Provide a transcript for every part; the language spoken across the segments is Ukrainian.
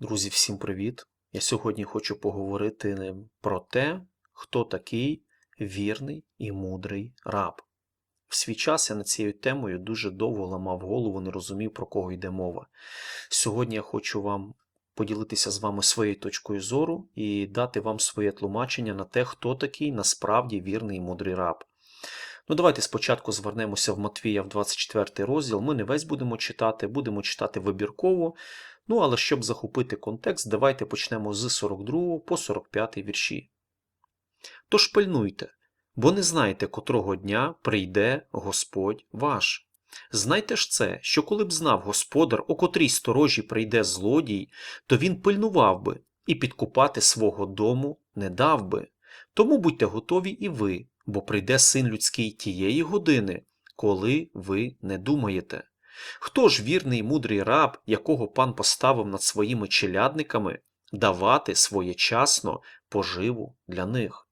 Друзі, всім привіт! Я сьогодні хочу поговорити про те, хто такий вірний і мудрий раб. В свій час я над цією темою дуже довго ламав голову, не розумів, про кого йде мова. Сьогодні я хочу вам поділитися з вами своєю точкою зору і дати вам своє тлумачення на те, хто такий насправді вірний і мудрий раб. Ну, давайте спочатку звернемося в Матвія в 24 розділ. Ми не весь будемо читати, будемо читати вибірково. Ну, але щоб захопити контекст, давайте почнемо з 42 по 45 вірші. Тож пильнуйте, бо не знаєте, котрого дня прийде Господь ваш. Знайте ж це, що коли б знав господар, о котрій сторожі прийде злодій, то він пильнував би і підкупати свого дому не дав би. Тому будьте готові і ви, бо прийде син людський тієї години, коли ви не думаєте. Хто ж вірний мудрий раб, якого пан поставив над своїми челядниками, давати своєчасно поживу для них?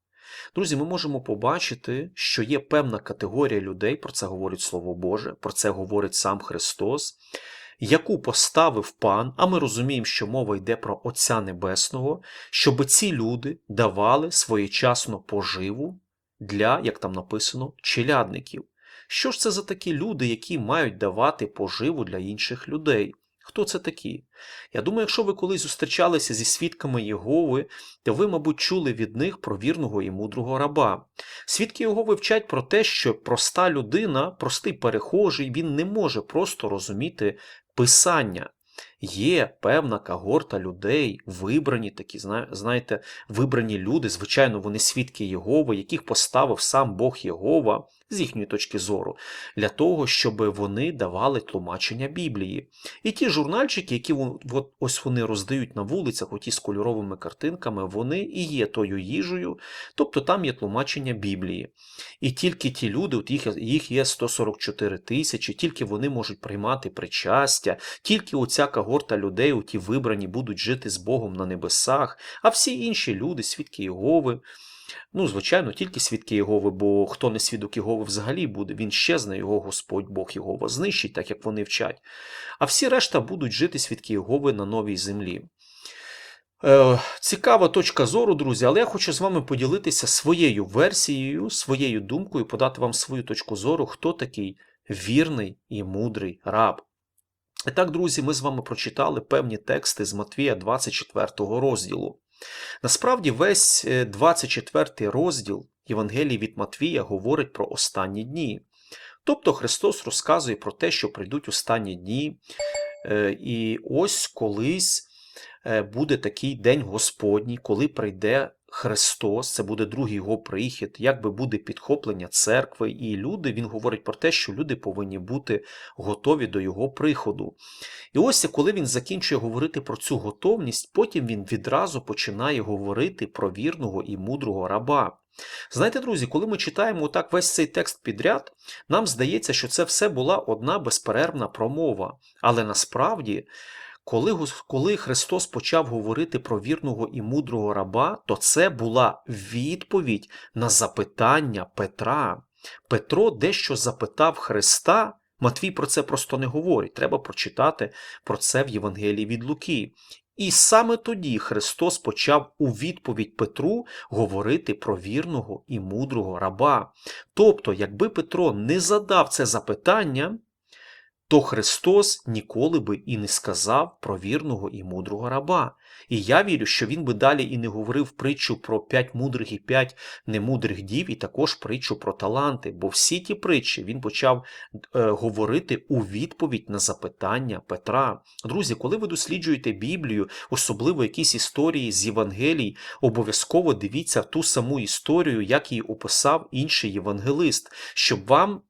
Друзі, ми можемо побачити, що є певна категорія людей, про це говорить Слово Боже, про це говорить сам Христос, яку поставив пан, а ми розуміємо, що мова йде про Отця Небесного, щоб ці люди давали своєчасно поживу для, як там написано, челядників. Що ж це за такі люди, які мають давати поживу для інших людей? Хто це такі? Я думаю, якщо ви колись зустрічалися зі свідками Єгови, то ви, мабуть, чули від них про вірного і мудрого раба. Свідки Єгови вчать про те, що проста людина, простий перехожий, він не може просто розуміти писання. Є певна когорта людей, вибрані такі, знаєте, вибрані люди, звичайно, вони свідки Єгови, яких поставив сам Бог Єгова, з їхньої точки зору, для того, щоб вони давали тлумачення Біблії. І ті журнальчики, які от, ось вони роздають на вулицях, оті з кольоровими картинками, вони і є тою їжею, тобто там є тлумачення Біблії. І тільки ті люди, от їх, їх є 144 тисячі, тільки вони можуть приймати причастя, тільки оця когорта людей, оті вибрані, будуть жити з Богом на небесах, а всі інші люди, свідки Єгови, Ну, звичайно, тільки свідки Єгови, бо хто не свідок Єгови взагалі буде, він щезне, його Господь Бог Єгова знищить, так як вони вчать. А всі решта будуть жити свідки Єгови на новій землі. Е, Цікава точка зору, друзі, але я хочу з вами поділитися своєю версією, своєю думкою, подати вам свою точку зору, хто такий вірний і мудрий раб. І так, друзі, ми з вами прочитали певні тексти з Матвія 24 розділу. Насправді, весь 24 е, розділ Євангелії від Матвія говорить про останні дні. Тобто Христос розказує про те, що прийдуть останні дні, е, і ось колись е, буде такий день Господній, коли прийде Христос, це буде другий його прихід, якби буде підхоплення церкви, і люди, він говорить про те, що люди повинні бути готові до його приходу. І ось коли він закінчує говорити про цю готовність, потім він відразу починає говорити про вірного і мудрого раба. Знаєте, друзі, коли ми читаємо так весь цей текст підряд, нам здається, що це все була одна безперервна промова. Але насправді коли коли Христос почав говорити про вірного і мудрого раба, то це була відповідь на запитання Петра. Петро дещо запитав Христа. Матвій про це просто не говорить. Треба прочитати про це в Євангелії від Луки. І саме тоді Христос почав у відповідь Петру говорити про вірного і мудрого раба. Тобто, якби Петро не задав це запитання, то Христос ніколи би і не сказав про вірного і мудрого раба. І я вірю, що він би далі і не говорив притчу про п'ять мудрих і п'ять немудрих дів, і також притчу про таланти, бо всі ті притчі він почав е, говорити у відповідь на запитання Петра. Друзі, коли ви досліджуєте Біблію, особливо якісь історії з Євангелій, обов'язково дивіться ту саму історію, як її описав інший євангелист, щоб вам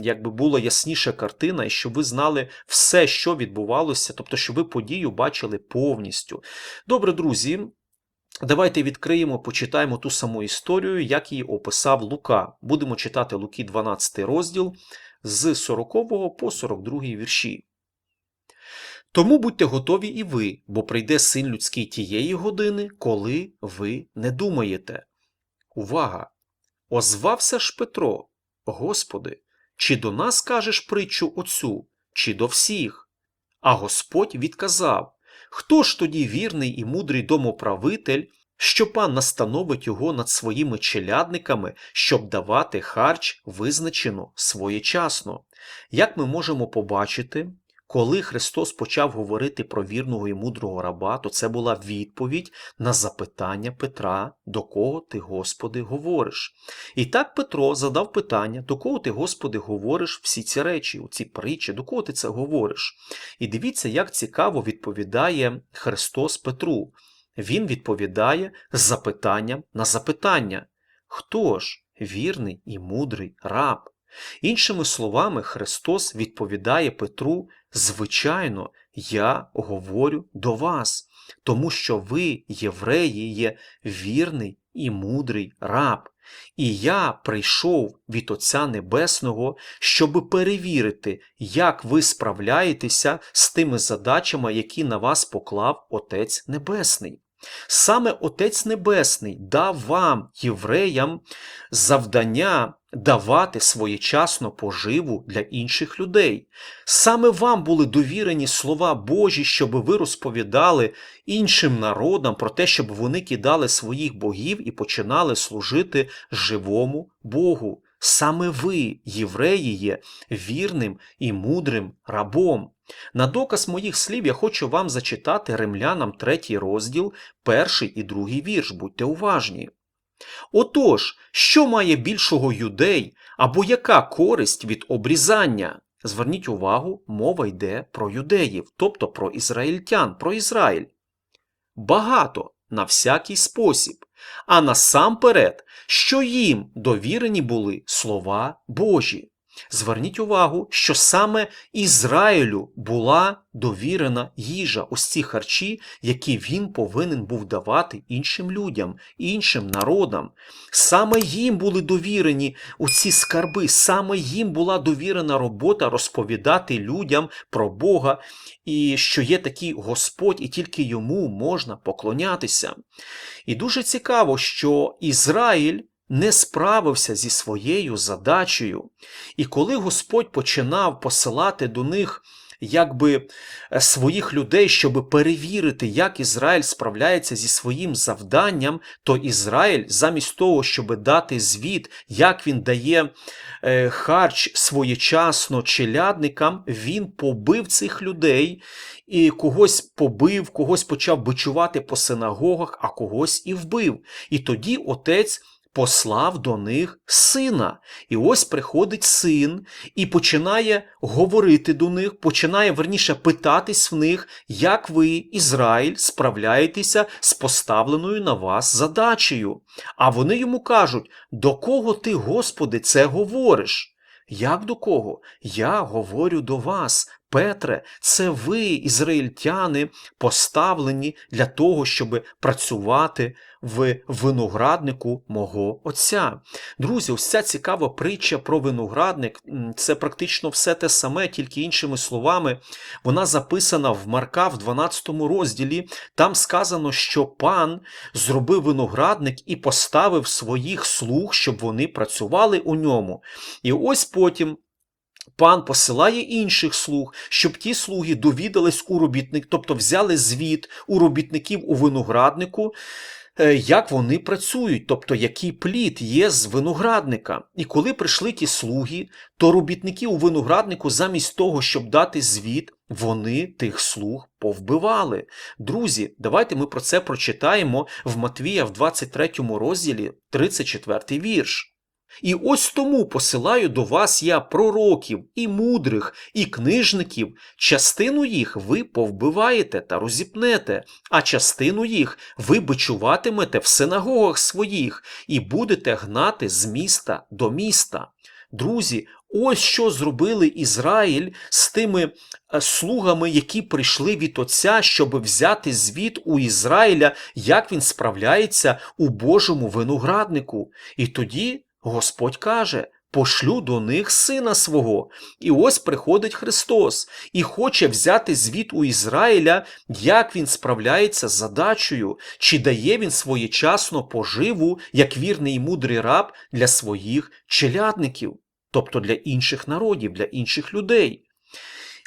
якби була ясніша картина, і щоб ви знали все, що відбувалося, тобто, щоб ви подію бачили повністю. Добре, друзі. Давайте відкриємо, почитаємо ту саму історію, як її описав Лука. Будемо читати Луки 12 розділ з 40 по 42 вірші. Тому будьте готові і ви, бо прийде син людський тієї години, коли ви не думаєте. Увага! Озвався ж Петро Господи, чи до нас кажеш притчу оцю, чи до всіх? А Господь відказав Хто ж тоді вірний і мудрий домоправитель, що пан настановить його над своїми челядниками, щоб давати харч визначено своєчасно? Як ми можемо побачити, коли Христос почав говорити про вірного і мудрого раба, то це була відповідь на запитання Петра, до кого ти, Господи, говориш. І так Петро задав питання, до кого ти, Господи, говориш всі ці речі, у ці притчі, до кого ти це говориш? І дивіться, як цікаво відповідає Христос Петру. Він відповідає з запитанням на запитання. Хто ж вірний і мудрий раб? Іншими словами, Христос відповідає Петру, звичайно, я говорю до вас, тому що ви, євреї, є вірний і мудрий раб. І я прийшов від Отця Небесного, щоб перевірити, як ви справляєтеся з тими задачами, які на вас поклав Отець Небесний. Саме Отець Небесний дав вам, євреям, завдання давати своєчасно поживу для інших людей. Саме вам були довірені слова Божі, щоб ви розповідали іншим народам про те, щоб вони кидали своїх богів і починали служити живому Богу. Саме ви, євреї, є вірним і мудрим рабом. На доказ моїх слів я хочу вам зачитати римлянам третій розділ, перший і другий вірш, будьте уважні. Отож, що має більшого юдей або яка користь від обрізання? Зверніть увагу, мова йде про юдеїв, тобто про ізраїльтян, про Ізраїль. Багато на всякий спосіб, а насамперед, що їм довірені були слова Божі. Зверніть увагу, що саме Ізраїлю була довірена їжа, ось ці харчі, які він повинен був давати іншим людям, іншим народам. Саме їм були довірені оці скарби, саме їм була довірена робота розповідати людям про Бога, і що є такий Господь, і тільки йому можна поклонятися. І дуже цікаво, що Ізраїль не справився зі своєю задачею. І коли Господь починав посилати до них якби е, своїх людей, щоб перевірити, як Ізраїль справляється зі своїм завданням, то Ізраїль, замість того, щоб дати звіт, як він дає е, харч своєчасно челядникам, він побив цих людей і когось побив, когось почав бичувати по синагогах, а когось і вбив. І тоді отець послав до них сина. І ось приходить син і починає говорити до них, починає верніше питатись в них, як ви, Ізраїль, справляєтеся з поставленою на вас задачею. А вони йому кажуть: до кого ти, Господи, це говориш? Як до кого? Я говорю до вас, Петре, це ви, ізраїльтяни, поставлені для того, щоб працювати в винограднику мого Отця. Друзі, ось ця цікава притча про виноградник це практично все те саме, тільки іншими словами. Вона записана в Марка в 12 розділі. Там сказано, що пан зробив виноградник і поставив своїх слуг, щоб вони працювали у ньому. І ось потім. Пан посилає інших слуг, щоб ті слуги довідались у робітник, тобто взяли звіт у робітників у винограднику, е, як вони працюють, тобто який плід є з виноградника. І коли прийшли ті слуги, то робітники у винограднику, замість того, щоб дати звіт, вони тих слуг повбивали. Друзі, давайте ми про це прочитаємо в Матвія в 23 розділі, 34 вірш. І ось тому посилаю до вас я пророків, і мудрих, і книжників. Частину їх ви повбиваєте та розіпнете, а частину їх ви бичуватимете в синагогах своїх і будете гнати з міста до міста. Друзі, ось що зробили Ізраїль з тими е, слугами, які прийшли від Отця, щоб взяти звіт у Ізраїля, як він справляється у Божому винограднику. І тоді. Господь каже, пошлю до них сина свого. І ось приходить Христос і хоче взяти звіт у Ізраїля, як він справляється з задачею, чи дає він своєчасно поживу, як вірний і мудрий раб для своїх челядників, тобто для інших народів, для інших людей.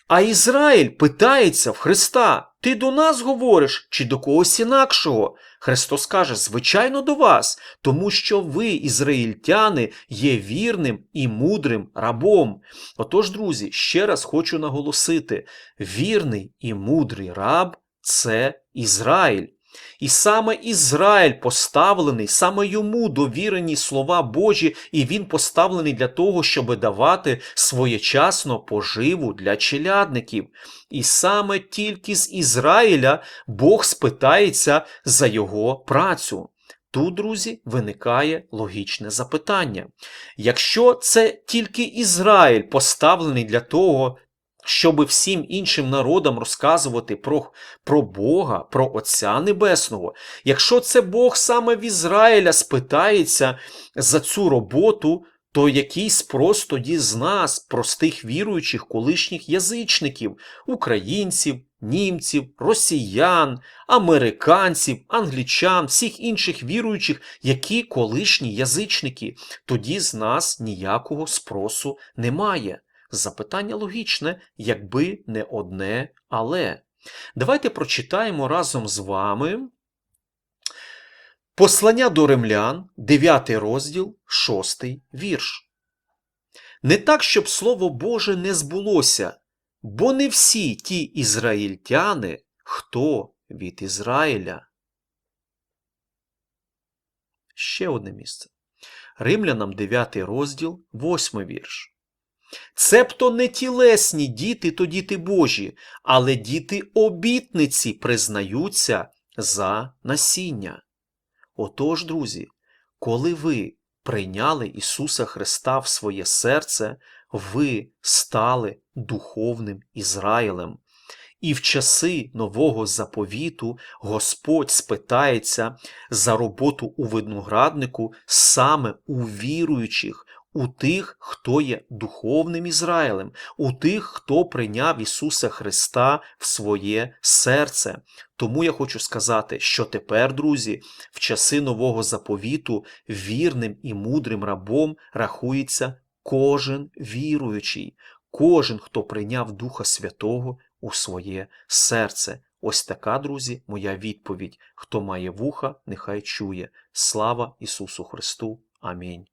А Ізраїль питається в Христа: Ти до нас говориш чи до когось інакшого? Христос каже, звичайно, до вас, тому що ви, ізраїльтяни, є вірним і мудрим рабом. Отож, друзі, ще раз хочу наголосити: вірний і мудрий раб це Ізраїль. І саме Ізраїль поставлений, саме йому довірені слова Божі, і він поставлений для того, щоб давати своєчасно поживу для челядників. І саме тільки з Ізраїля Бог спитається за його працю. Тут, друзі, виникає логічне запитання. Якщо це тільки Ізраїль поставлений для того, щоб всім іншим народам розказувати про, про Бога, про Отця Небесного. Якщо це Бог саме в Ізраїля спитається за цю роботу, то який спрос тоді з нас, простих віруючих колишніх язичників, українців, німців, росіян, американців, англічан, всіх інших віруючих, які колишні язичники, тоді з нас ніякого спросу немає. Запитання логічне, якби не одне але. Давайте прочитаємо разом з вами Послання до римлян, 9 розділ, 6 вірш. Не так, щоб Слово Боже не збулося, бо не всі ті ізраїльтяни, хто від Ізраїля. Ще одне місце. Римлянам 9 розділ, 8 вірш. Цебто не тілесні діти то діти Божі, але діти обітниці признаються за насіння. Отож, друзі, коли ви прийняли Ісуса Христа в своє серце, ви стали духовним Ізраїлем. І в часи нового заповіту Господь спитається за роботу у винограднику саме у віруючих, у тих, хто є духовним Ізраїлем, у тих, хто прийняв Ісуса Христа в своє серце. Тому я хочу сказати, що тепер, друзі, в часи нового заповіту вірним і мудрим рабом рахується кожен віруючий, кожен, хто прийняв Духа Святого у своє серце. Ось така, друзі, моя відповідь. Хто має вуха, нехай чує. Слава Ісусу Христу. Амінь.